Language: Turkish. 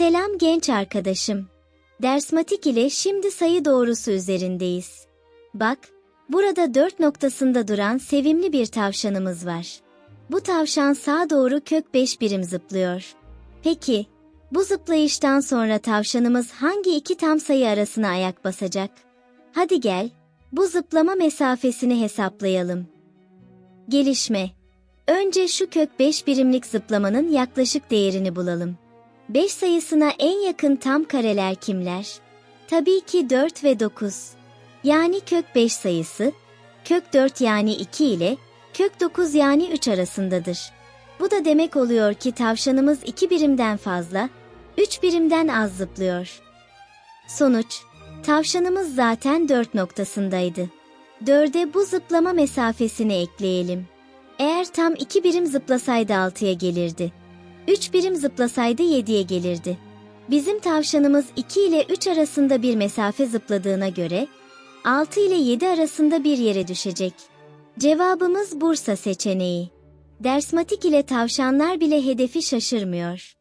Selam genç arkadaşım. Dersmatik ile şimdi sayı doğrusu üzerindeyiz. Bak, burada dört noktasında duran sevimli bir tavşanımız var. Bu tavşan sağa doğru kök 5 birim zıplıyor. Peki, bu zıplayıştan sonra tavşanımız hangi iki tam sayı arasına ayak basacak? Hadi gel, bu zıplama mesafesini hesaplayalım. Gelişme. Önce şu kök 5 birimlik zıplamanın yaklaşık değerini bulalım. 5 sayısına en yakın tam kareler kimler? Tabii ki 4 ve 9. Yani kök 5 sayısı, kök 4 yani 2 ile kök 9 yani 3 arasındadır. Bu da demek oluyor ki tavşanımız 2 birimden fazla, 3 birimden az zıplıyor. Sonuç, tavşanımız zaten 4 noktasındaydı. 4'e bu zıplama mesafesini ekleyelim. Eğer tam 2 birim zıplasaydı 6'ya gelirdi. 3 birim zıplasaydı 7'ye gelirdi. Bizim tavşanımız 2 ile 3 arasında bir mesafe zıpladığına göre 6 ile 7 arasında bir yere düşecek. Cevabımız Bursa seçeneği. Dersmatik ile tavşanlar bile hedefi şaşırmıyor.